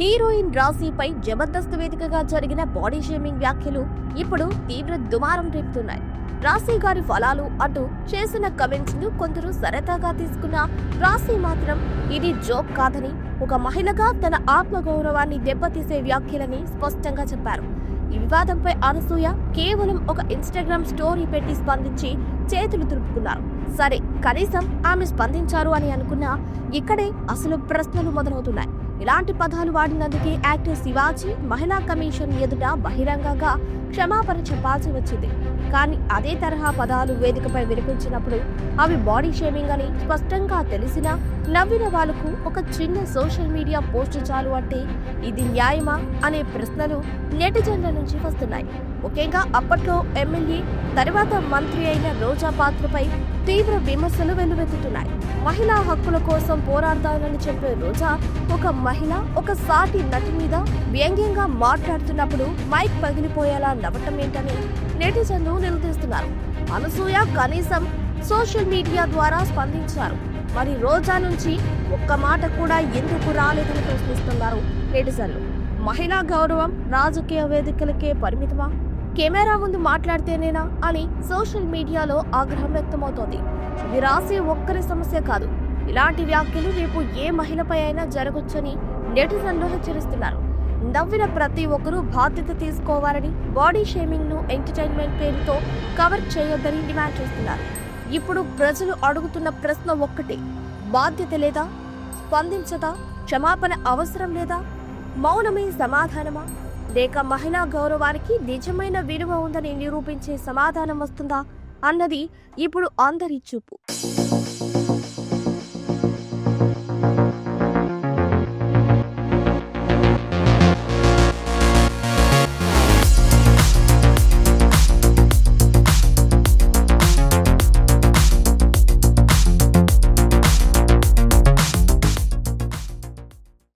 Heroine రాశిపై Jabardasth వేదికగా జరిగిన body shaming వ్యాఖ్యలు ఇప్పుడు తీవ్ర దుమారం రేపుతున్నాయి. రాశి గారి ఫలాలు అంటూ చేసిన కమెంట్స్ను కొందరు సరదాగా తీసుకున్న రాశి మాత్రం ఇది జోక్ కాదని ఒక మహిళగా తన ఆత్మగౌరవాన్ని దెబ్బతీసే వ్యాఖ్యలని స్పష్టంగా చెప్పారు. ఈ వివాదంపై అనసూయ కేవలం ఒక ఇన్స్టాగ్రామ్ స్టోరీ పెట్టి స్పందించి చేతులు దులుపుకున్నారు. సరే కనీసం ఆమె స్పందించారు అని అనుకున్నా ఇక్కడే అసలు ప్రశ్నలు మొదలవుతున్నాయి. ఇలాంటి పదాలు వాడినందుకే యాక్టర్ శివాజీ మహిళా కమిషన్ ఎదుట బహిరంగంగా క్షమాపణ చెప్పాల్సి వచ్చింది. కానీ అదే తరహా పదాలు వేదికపై వినిపించినప్పుడు అవి బాడీ షేమింగ్ అని స్పష్టంగా తెలిసినా నవ్విన వాళ్ళకు ఒక చిన్న సోషల్ మీడియా పోస్ట్ చాలు అంటే ఇది న్యాయమా అనే ప్రశ్నలు నెటిజన్ల నుంచి వస్తున్నాయి. ముఖ్యంగా అప్పట్లో ఎమ్మెల్యే తర్వాత మంత్రి అయిన రోజా పాత్రపై తీవ్ర విమర్శలు వెల్లువెత్తుతున్నాయి. మహిళా హక్కుల కోసం పోరాడతానని చెప్పే రోజా ఒక మహిళ ఒక సాటి నటి మీద వ్యంగ్యంగా మాట్లాడుతున్నప్పుడు మైక్ పగిలిపోయేలా నవ్వటం ఏంటని నెటిజన్లు నిలదీస్తున్నారు. అనసూయ కనీసం సోషల్ మీడియా ద్వారా స్పందించారు. మరి రోజా నుంచి ఒక్క మాట కూడా ఎందుకు రాలేదని ప్రశ్నిస్తున్నారు నెటిజన్లు. మహిళా గౌరవం రాజకీయ వేదికలకే పరిమితమా? కెమెరా ముందు మాట్లాడితేనేనా అని సోషల్ మీడియాలో ఆగ్రహం వ్యక్తమవుతోంది. ఇవి రాసే ఒక్కరి సమస్య కాదు. ఇలాంటి వ్యాఖ్యలు రేపు ఏ మహిళపై అయినా జరగొచ్చని నెటిజన్లు హెచ్చరిస్తున్నారు. నవ్విన ప్రతి ఒక్కరూ బాధ్యత తీసుకోవాలని బాడీ షేమింగ్ను ఎంటర్టైన్మెంట్ పేరుతో కవర్ చేయొద్దని డిమాండ్ చేస్తున్నారు. ఇప్పుడు ప్రజలు అడుగుతున్న ప్రశ్న ఒక్కటే. బాధ్యత లేదా? స్పందించదా? క్షమాపణ అవసరం లేదా? మౌనమే సమాధానమా? లేక మహిళా గౌరవానికి నిజమైన విలువ ఉందని నిరూపించే సమాధానం వస్తుందా? అన్నది ఇప్పుడు అందరి చూపు.